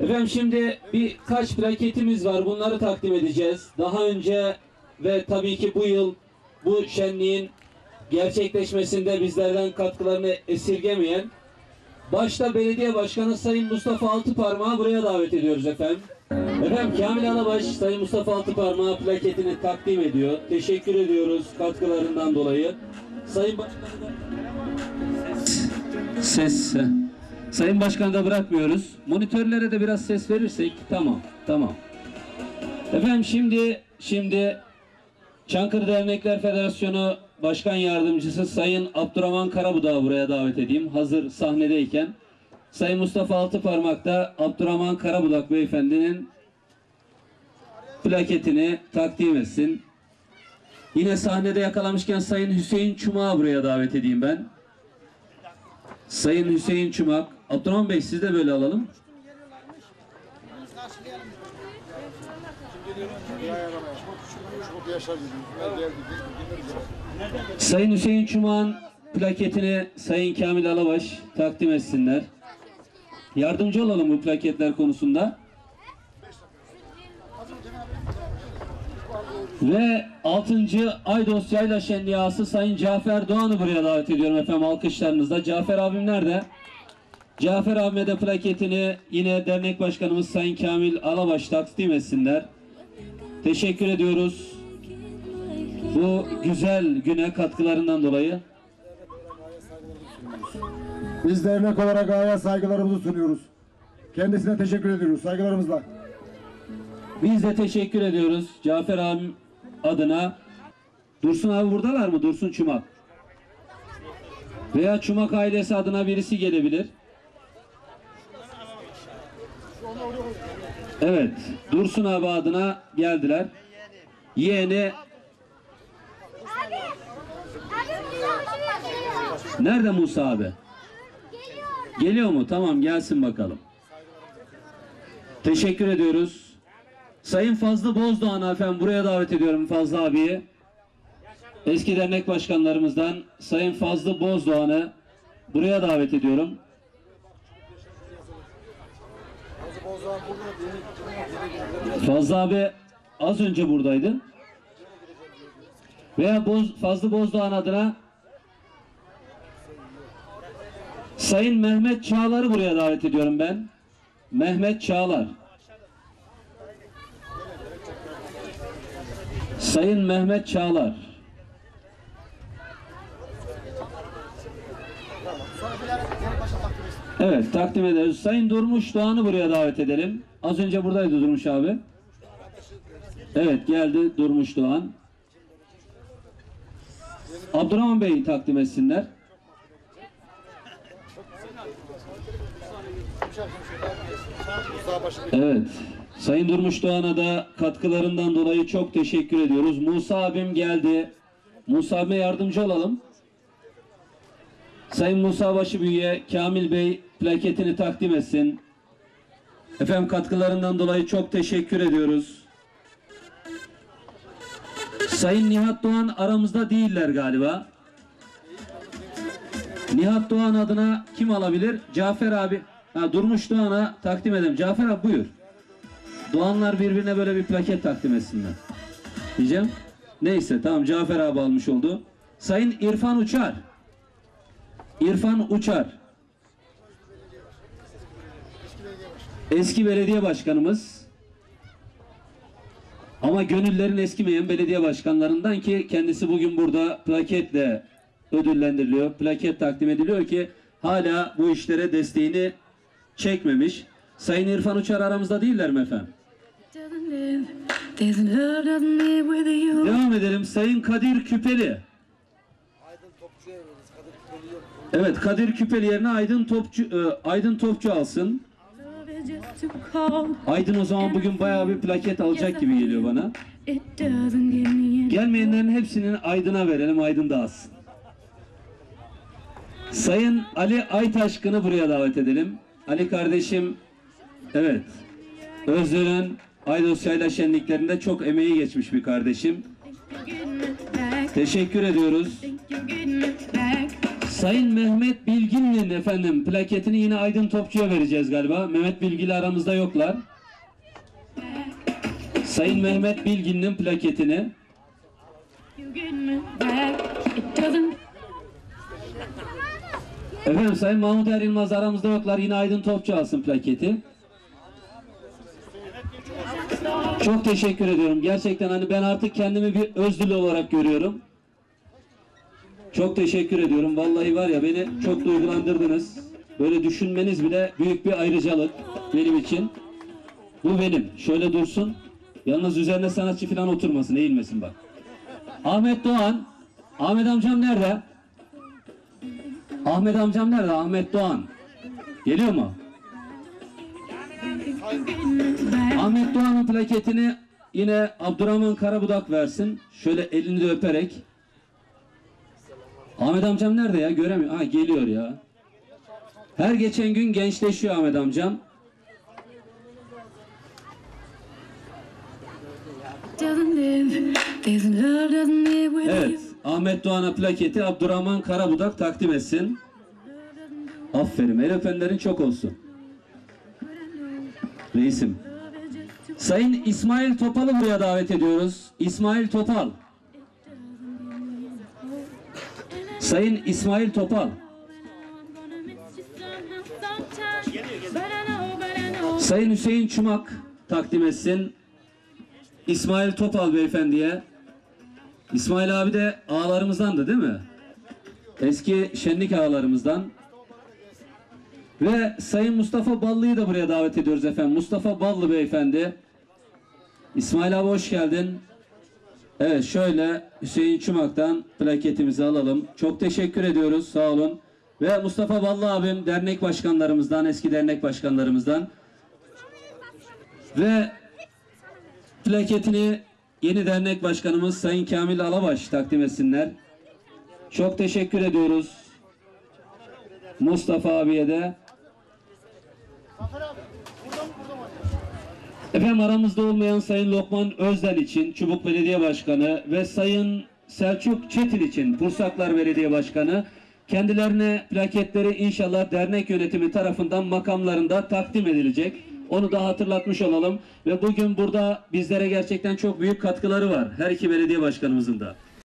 Efendim şimdi birkaç plaketimiz var. Bunları takdim edeceğiz. Daha önce ve tabii ki bu yıl bu şenliğin gerçekleşmesinde bizlerden katkılarını esirgemeyen başta belediye başkanı Sayın Mustafa Altıparmağı buraya davet ediyoruz efendim. Efendim Kamil Alabaş Sayın Mustafa Altıparmağı plaketini takdim ediyor. Teşekkür ediyoruz katkılarından dolayı. Sayın Başkanı da Ses. heh. Sayın Başkanı da bırakmıyoruz. Monitörlere de biraz ses verirsek tamam. Tamam. Efendim şimdi şimdi Çankırı Dernekler Federasyonu Başkan Yardımcısı Sayın Abdurrahman Karabudağ'ı buraya davet edeyim. Hazır sahnedeyken. Sayın Mustafa Altıparmak da Abdurrahman Karabudak Beyefendinin plaketini takdim etsin. Yine sahnede yakalamışken Sayın Hüseyin Çumak'ı buraya davet edeyim ben. Sayın Hüseyin Çumak. Abdurrahman Bey siz de böyle alalım. Sayın Hüseyin Çumak'ın plaketini Sayın Kamil Alabaş takdim etsinler. Yardımcı olalım bu plaketler konusunda. Ve 6. Aydos Yayla Şenliği ağası Sayın Cafer Doğan'ı buraya davet ediyorum efendim alkışlarınızla. Cafer abim nerede? Cafer abime de plaketini yine dernek başkanımız Sayın Kamil Alabaş takdim etsinler. Teşekkür ediyoruz. Bu güzel güne katkılarından dolayı. Biz dernek olarak Ağa'ya saygılarımızı sunuyoruz. Kendisine teşekkür ediyoruz saygılarımızla. Biz de teşekkür ediyoruz Cafer abim adına. Dursun abi buradalar mı? Dursun Çumak. Veya Çumak ailesi adına birisi gelebilir. Evet. Dursun abi adına geldiler. Yeğeni nerede Musa abi? Geliyor mu? Tamam gelsin bakalım. Teşekkür ediyoruz. Sayın Fazlı Bozdoğan efendim buraya davet ediyorum Fazlı abiyi. Eski dernek başkanlarımızdan Sayın Fazlı Bozdoğan'ı buraya davet ediyorum. Fazlı abi az önce buradaydı. Veya Boz, Fazlı Bozdoğan adına Sayın Mehmet Çağlar'ı buraya davet ediyorum ben. Mehmet Çağlar. Sayın Mehmet Çağlar. Evet takdim ederiz. Sayın Durmuş Doğan'ı buraya davet edelim. Az önce buradaydı Durmuş abi. Evet geldi Durmuş Doğan. Abdurrahman Bey takdim etsinler. Evet. Sayın Durmuş Doğan'a da katkılarından dolayı çok teşekkür ediyoruz. Musa abim geldi. Musa abime yardımcı olalım. Sayın Musa Başıbüyü'ye Kamil Bey plaketini takdim etsin. Efendim katkılarından dolayı çok teşekkür ediyoruz. Sayın Nihat Doğan aramızda değiller galiba. Nihat Doğan adına kim alabilir? Cafer abi. Ha, Durmuş Doğan'a takdim edelim. Cafer abi buyur. Doğanlar birbirine böyle bir plaket takdim etsinler. Diyeceğim. Neyse tamam Cafer abi almış oldu. Sayın İrfan Uçar. İrfan Uçar. Eski belediye başkanımız. Ama gönüllerin eskimeyen belediye başkanlarından ki kendisi bugün burada plaketle ödüllendiriliyor. Plaket takdim ediliyor ki hala bu işlere desteğini çekmemiş. Sayın İrfan Uçar aramızda değiller mi efendim? Devam edelim. Sayın Kadir Küpeli. Evet Kadir Küpeli yerine Aydın Topçu e, Aydın Topçu alsın. Aydın o zaman bugün bayağı bir plaket alacak gibi geliyor bana. Gelmeyenlerin hepsinin Aydın'a verelim. Aydın dağıtsın. Sayın Ali Aytaşkın'ı buraya davet edelim. Ali kardeşim evet Özler'in Aydos Yayla şenliklerinde çok emeği geçmiş bir kardeşim. Teşekkür ediyoruz. Sayın Mehmet Bilgin'in efendim plaketini yine Aydın Topçu'ya vereceğiz galiba. Mehmet Bilgili aramızda yoklar. Sayın Mehmet Bilgin'in plaketini Efendim Sayın Mahmut Er Yılmaz aramızda yoklar. Yine Aydın Topçu alsın plaketi. Çok teşekkür ediyorum. Gerçekten hani ben artık kendimi bir özdülü olarak görüyorum. Çok teşekkür ediyorum. Vallahi var ya beni çok duygulandırdınız. Böyle düşünmeniz bile büyük bir ayrıcalık benim için. Bu benim. Şöyle dursun. Yalnız üzerine sanatçı falan oturmasın, eğilmesin bak. Ahmet Doğan. Ahmet amcam nerede? Ahmet amcam nerede? Ahmet Doğan. Geliyor mu? Ahmet Doğan'ın plaketini yine Abdurrahman Karabudak versin. Şöyle elini de öperek. Ahmet amcam nerede ya? Göremiyor. Ha geliyor ya. Her geçen gün gençleşiyor Ahmet amcam. Evet. Ahmet Doğan'a plaketi Abdurrahman Karabudak takdim etsin. Aferin. El öpenlerin çok olsun. Reisim. Sayın İsmail Topal'ı buraya davet ediyoruz. İsmail Topal. Sayın İsmail Topal. Sayın Hüseyin Çumak takdim etsin. İsmail Topal beyefendiye. İsmail abi de ağalarımızdandı değil mi? Eski şenlik ağalarımızdan. Ve Sayın Mustafa Ballı'yı da buraya davet ediyoruz efendim. Mustafa Ballı beyefendi. İsmail abi hoş geldin. Evet şöyle Hüseyin Çumak'tan plaketimizi alalım. Çok teşekkür ediyoruz sağ olun. Ve Mustafa Ballı abim dernek başkanlarımızdan, eski dernek başkanlarımızdan. Ve plaketini yeni dernek başkanımız Sayın Kamil Alabaş takdim etsinler. Çok teşekkür ediyoruz. Mustafa abiye de. Efendim aramızda olmayan Sayın Lokman Özdel için Çubuk Belediye Başkanı ve Sayın Selçuk Çetil için Pursaklar Belediye Başkanı kendilerine plaketleri inşallah dernek yönetimi tarafından makamlarında takdim edilecek. Onu da hatırlatmış olalım ve bugün burada bizlere gerçekten çok büyük katkıları var her iki belediye başkanımızın da.